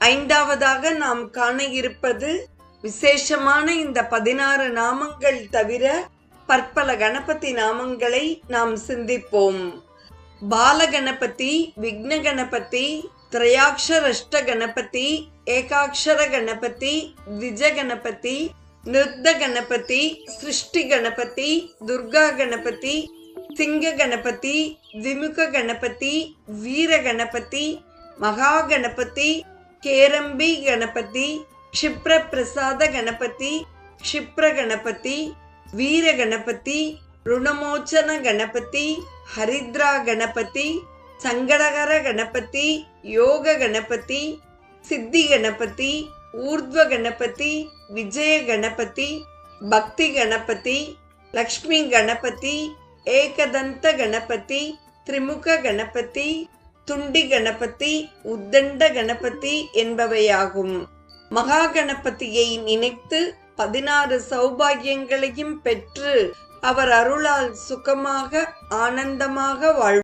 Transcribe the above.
ஐந்தாவதாக நாம் காண இருப்பது விசேஷமான இந்த பதினாறு நாமங்கள் தவிர பற்பல கணபதி நாமங்களை நாம் சிந்திப்போம். பாலகணபதி விக்ன கணபதி திரையாட்சரஷ்ட கணபதி ஏகாட்சர கணபதி த்விஜ கணபதி நிருத்த கணபதி சிருஷ்டி கணபதி துர்கா கணபதி சிங்க கணபதி விமுக கணபதி வீர கணபதி மகா கணபதி கேரம்பி கணபதி க்ஷிப்ர பிரசாத கணபதி க்ஷிப்ர கணபதி வீர கணபதி ருணமோச்சன கணபதி ஹரித்ரா கணபதி சங்கடகர கணபதி யோக கணபதி சித்தி கணபதி ஊர்த்வ கணபதி விஜய கணபதி பக்தி கணபதி லக்ஷ்மி கணபதி ஏகதந்த கணபதி திரிமுக கணபதி துண்டி கணபதி உத்தண்ட கணபதி என்பவையாகும். மகா கணபதியை நினைத்து பதினாறு சௌபாகியங்களையும் பெற்று அவர் அருளால் சுகமாக ஆனந்தமாக வாழ்